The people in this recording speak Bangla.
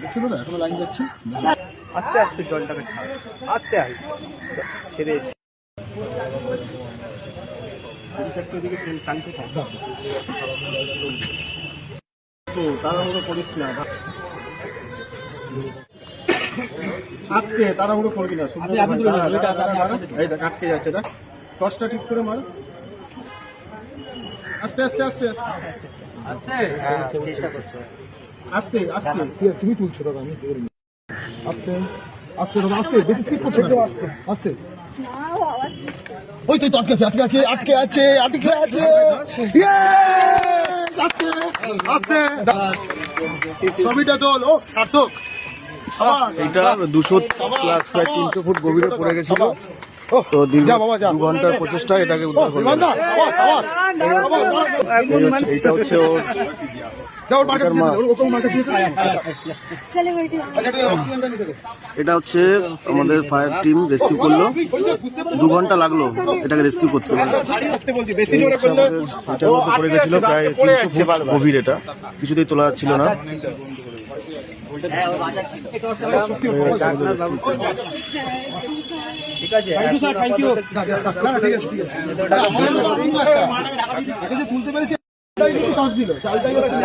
দেখছ দাদা এখনও লাইন যাচ্ছে। আস্তে আস্তে জলটাকে ছাড়। আস্তে আস্তে। ছেড়ে তাড়াহুড়ো করিস না আস্তে তাড়াহুড়ো করবি না আটকে যাচ্ছে দেখ। টসটা ঠিক করে মারো। আস্তে আস্তে আস্তে আস্তে। আস্তে আস্তে তুমি তুলছো দাদা আমি আস্তে আস্তে দাদা আস্তে বেশি স্পিড করছ আস্তে আস্তে ওই তো আটকে আছে আটকে আছে আটকে আছে আটকে আছে আস্তে আস্তে ছবিটা দল ও সার্থক এটা দুশো প্লাস প্রায় তিনশো ফুট গভীরে পড়ে গেছিল। তো দীর্ঘ যা বাবা যা। দু ঘণ্টার প্রচেষ্টা এটাকে উদ্ধার সাবাস। এইটা হচ্ছে ওর এটা এটা হচ্ছে আমাদের ফায়ার টিম রেস্কিউ করল। দু ঘণ্টা লাগল এটাকে রেস্কিউ করতে। করলে পড়ে গেছিল প্রায় তিনশো ফুট গভীর এটা। কিছুতেই তোলা যাচ্ছিল না। ঠিক আছে না ঠিক আছে তুলতে পেরেছি চালটাই